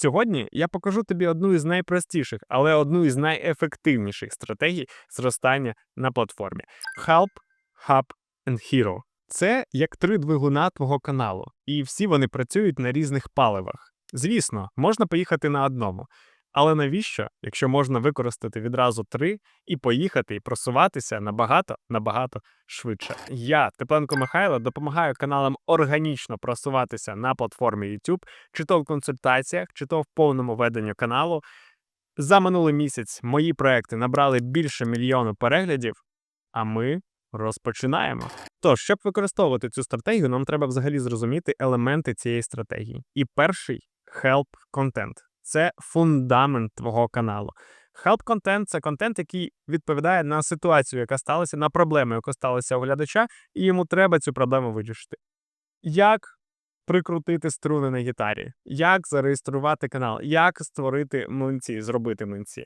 Сьогодні я покажу тобі одну із найпростіших, але одну із найефективніших стратегій зростання на платформі Help, Hub and Hero. Це як три двигуна твого каналу, і всі вони працюють на різних паливах. Звісно, можна поїхати на одному. Але навіщо, якщо можна використати відразу три і поїхати і просуватися набагато набагато швидше? Я, Тепленко Михайло, допомагаю каналам органічно просуватися на платформі YouTube, чи то в консультаціях, чи то в повному веденню каналу. За минулий місяць мої проекти набрали більше мільйону переглядів, а ми розпочинаємо. Тож, щоб використовувати цю стратегію, нам треба взагалі зрозуміти елементи цієї стратегії. І перший help контент це фундамент твого каналу. Help контент це контент, який відповідає на ситуацію, яка сталася, на проблему, яка сталася у глядача, і йому треба цю проблему вирішити. Як прикрутити струни на гітарі, як зареєструвати канал, як створити млинці, зробити млинці.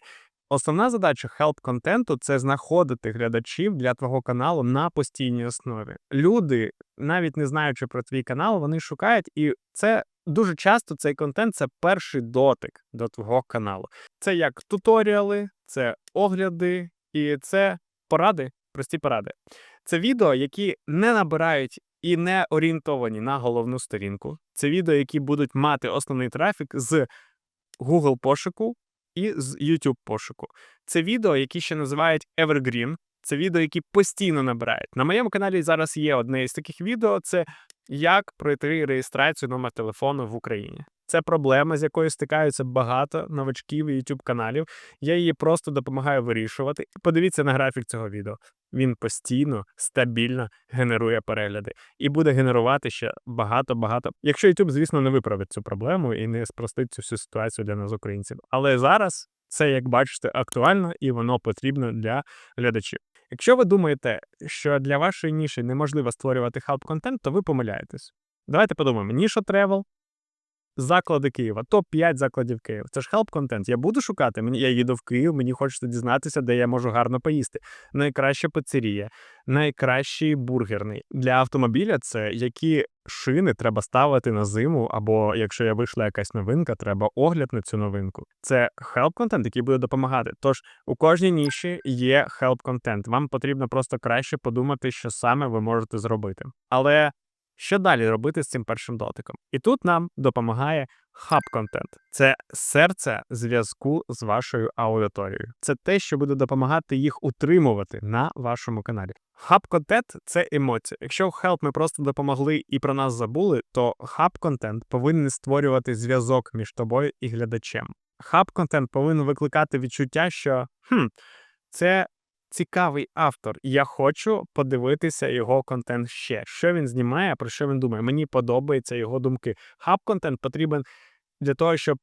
Основна задача help контенту це знаходити глядачів для твого каналу на постійній основі. Люди, навіть не знаючи про твій канал, вони шукають, і це дуже часто цей контент це перший дотик до твого каналу. Це як туторіали, це огляди і це поради, прості поради. Це відео, які не набирають і не орієнтовані на головну сторінку. Це відео, які будуть мати основний трафік з Google пошуку і з YouTube пошуку. Це відео, які ще називають Evergreen. Це відео, які постійно набирають. На моєму каналі зараз є одне із таких відео: це як пройти реєстрацію номер телефону в Україні. Це проблема, з якою стикаються багато новачків і youtube каналів. Я її просто допомагаю вирішувати. Подивіться на графік цього відео. Він постійно, стабільно генерує перегляди і буде генерувати ще багато-багато. Якщо YouTube, звісно, не виправить цю проблему і не спростить цю всю ситуацію для нас, українців. Але зараз це, як бачите, актуально і воно потрібно для глядачів. Якщо ви думаєте, що для вашої ніші неможливо створювати хелп контент, то ви помиляєтесь. Давайте подумаємо: ніша тревел, заклади Києва, топ-5 закладів Києва. Це ж help контент. Я буду шукати. Мені я їду в Київ, мені хочеться дізнатися, де я можу гарно поїсти. Найкраща пиццерія, найкращий бургерний для автомобіля. Це які шини треба ставити на зиму, або якщо я вийшла якась новинка, треба огляд на цю новинку. Це help контент, який буде допомагати. Тож у кожній ніші є help контент. Вам потрібно просто краще подумати, що саме ви можете зробити. Але що далі робити з цим першим дотиком? І тут нам допомагає хаб-контент. Це серце зв'язку з вашою аудиторією. Це те, що буде допомагати їх утримувати на вашому каналі. Хаб-контент це емоція. Якщо в Help ми просто допомогли і про нас забули, то хаб-контент повинен створювати зв'язок між тобою і глядачем. Хаб-контент повинен викликати відчуття, що хм, це цікавий автор, я хочу подивитися його контент ще. Що він знімає, про що він думає. Мені подобаються його думки. Хаб-контент потрібен для того, щоб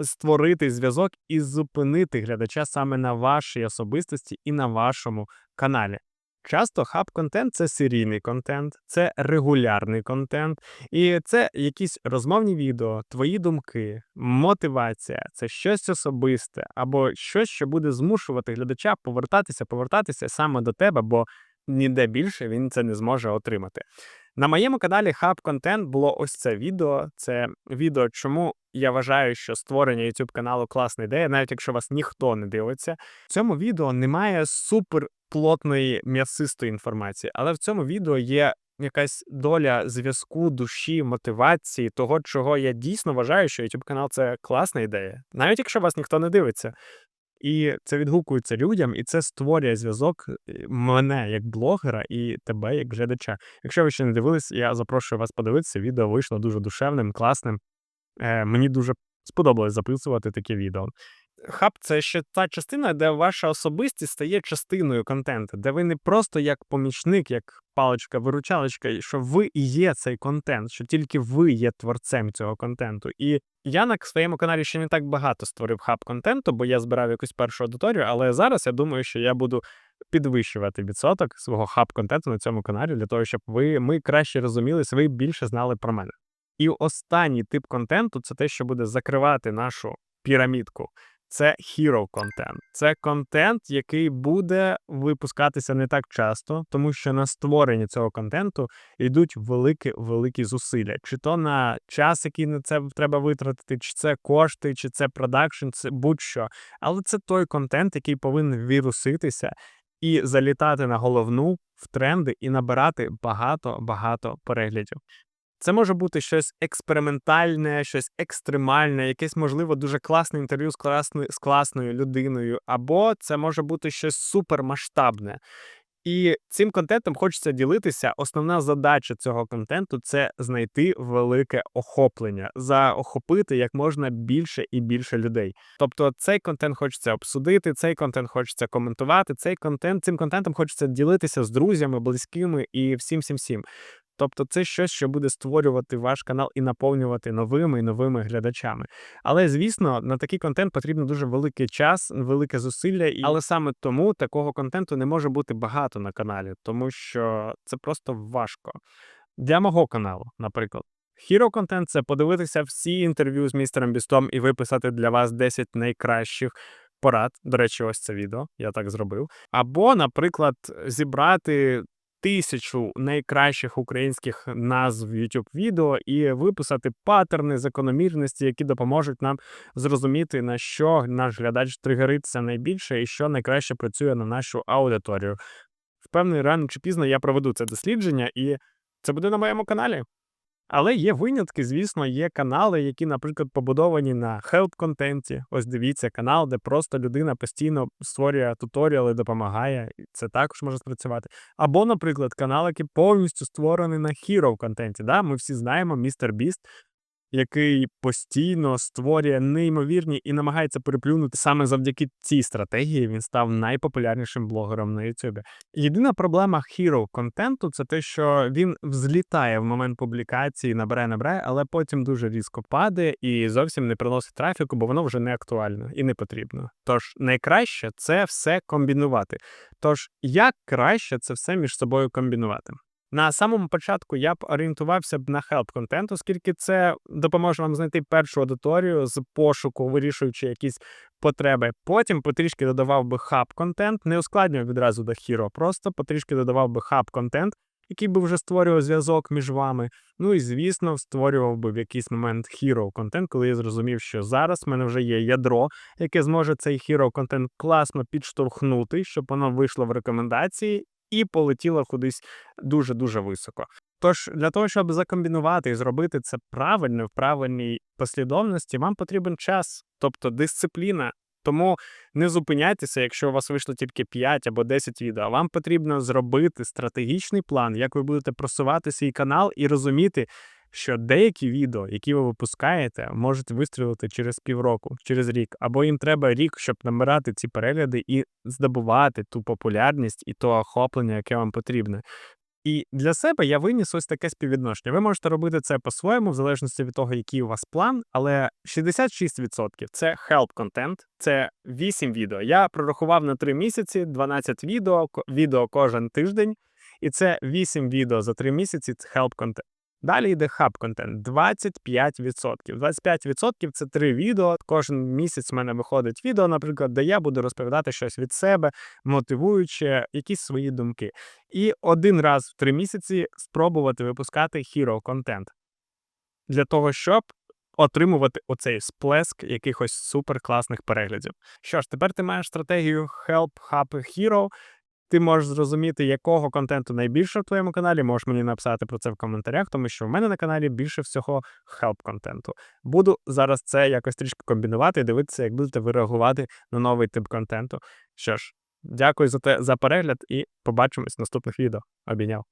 створити зв'язок і зупинити глядача саме на вашій особистості і на вашому каналі. Часто хаб-контент це серійний контент, це регулярний контент, і це якісь розмовні відео, твої думки, мотивація, це щось особисте або щось, що буде змушувати глядача повертатися, повертатися саме до тебе, бо ніде більше він це не зможе отримати. На моєму каналі Hub Content було ось це відео. Це відео, чому я вважаю, що створення YouTube каналу класна ідея, навіть якщо вас ніхто не дивиться. В цьому відео немає супер плотної м'ясистої інформації, але в цьому відео є якась доля зв'язку, душі, мотивації, того, чого я дійсно вважаю, що YouTube канал це класна ідея, навіть якщо вас ніхто не дивиться. І це відгукується людям, і це створює зв'язок е, мене як блогера і тебе як глядача. Якщо ви ще не дивились, я запрошую вас подивитися. Відео вийшло дуже душевним, класним. Е, Мені дуже сподобалось записувати таке відео. Хаб це ще та частина, де ваша особистість стає частиною контенту, де ви не просто як помічник, як паличка-виручалочка, що ви і є цей контент, що тільки ви є творцем цього контенту. І я на своєму каналі ще не так багато створив хаб контенту, бо я збирав якусь першу аудиторію, але зараз я думаю, що я буду підвищувати відсоток свого хаб контенту на цьому каналі для того, щоб ви ми краще розумілись, ви більше знали про мене. І останній тип контенту це те, що буде закривати нашу пірамідку це hero контент. Це контент, який буде випускатися не так часто, тому що на створення цього контенту йдуть великі великі зусилля. Чи то на час, який на це треба витратити, чи це кошти, чи це продакшн, це будь-що. Але це той контент, який повинен віруситися і залітати на головну в тренди і набирати багато-багато переглядів. Це може бути щось експериментальне, щось екстремальне, якесь, можливо, дуже класне інтерв'ю з класною, з класною людиною, або це може бути щось супермасштабне. І цим контентом хочеться ділитися. Основна задача цього контенту це знайти велике охоплення, заохопити як можна більше і більше людей. Тобто, цей контент хочеться обсудити, цей контент хочеться коментувати. Цей контент цим контентом хочеться ділитися з друзями, близькими і всім всім всім. Тобто це щось, що буде створювати ваш канал і наповнювати новими і новими глядачами. Але звісно, на такий контент потрібно дуже великий час, велике зусилля, і але саме тому такого контенту не може бути багато на каналі, тому що це просто важко. Для мого каналу, наприклад. Hero контент це подивитися всі інтерв'ю з містером Бістом і виписати для вас 10 найкращих порад. До речі, ось це відео, я так зробив. Або, наприклад, зібрати тисячу найкращих українських назв youtube відео і виписати паттерни, закономірності, які допоможуть нам зрозуміти, на що наш глядач тригериться найбільше і що найкраще працює на нашу аудиторію. Впевнений, рано чи пізно я проведу це дослідження, і це буде на моєму каналі. Але є винятки, звісно, є канали, які, наприклад, побудовані на хелп-контенті. Ось дивіться, канал, де просто людина постійно створює туторіали, допомагає, і це також може спрацювати. Або, наприклад, канал, який повністю створений на хіро контенті. Да? Ми всі знаємо, містер Біст який постійно створює неймовірні і намагається переплюнути саме завдяки цій стратегії. Він став найпопулярнішим блогером на YouTube. Єдина проблема hero контенту це те, що він взлітає в момент публікації, набирає, набирає, але потім дуже різко падає і зовсім не приносить трафіку, бо воно вже не актуально і не потрібно. Тож найкраще це все комбінувати. Тож як краще це все між собою комбінувати? На самому початку я б орієнтувався б на хелп контент, оскільки це допоможе вам знайти першу аудиторію з пошуку, вирішуючи якісь потреби. Потім потрішки додавав би хаб контент, не ускладнював відразу до хіро, просто потрішки додавав би хаб контент, який би вже створював зв'язок між вами. Ну і звісно, створював би в якийсь момент hero контент, коли я зрозумів, що зараз в мене вже є ядро, яке зможе цей hero контент класно підштовхнути, щоб воно вийшло в рекомендації і полетіла кудись дуже-дуже високо. Тож для того, щоб закомбінувати і зробити це правильно в правильній послідовності, вам потрібен час, тобто дисципліна. Тому не зупиняйтеся, якщо у вас вийшло тільки 5 або 10 відео. Вам потрібно зробити стратегічний план, як ви будете просувати свій канал і розуміти, що деякі відео, які ви випускаєте, можуть вистрілити через півроку, через рік, або їм треба рік, щоб набирати ці перегляди і здобувати ту популярність і то охоплення, яке вам потрібне. І для себе я виніс ось таке співвідношення. Ви можете робити це по-своєму, в залежності від того, який у вас план, але 66% це help контент, це 8 відео. Я прорахував на 3 місяці 12 відео, відео кожен тиждень, і це 8 відео за 3 місяці. Це help контент. Далі йде хаб контент 25%. 25% це три відео. Кожен місяць в мене виходить відео, наприклад, де я буду розповідати щось від себе, мотивуючи якісь свої думки. І один раз в три місяці спробувати випускати hero контент для того, щоб отримувати оцей сплеск якихось суперкласних переглядів. Що ж, тепер ти маєш стратегію Help Hub Hero. Ти можеш зрозуміти, якого контенту найбільше в твоєму каналі. Можеш мені написати про це в коментарях, тому що в мене на каналі більше всього хелп контенту. Буду зараз це якось трішки комбінувати і дивитися, як будете ви реагувати на новий тип контенту. Що ж, дякую за те за перегляд і побачимось в наступних відео. Обійняв.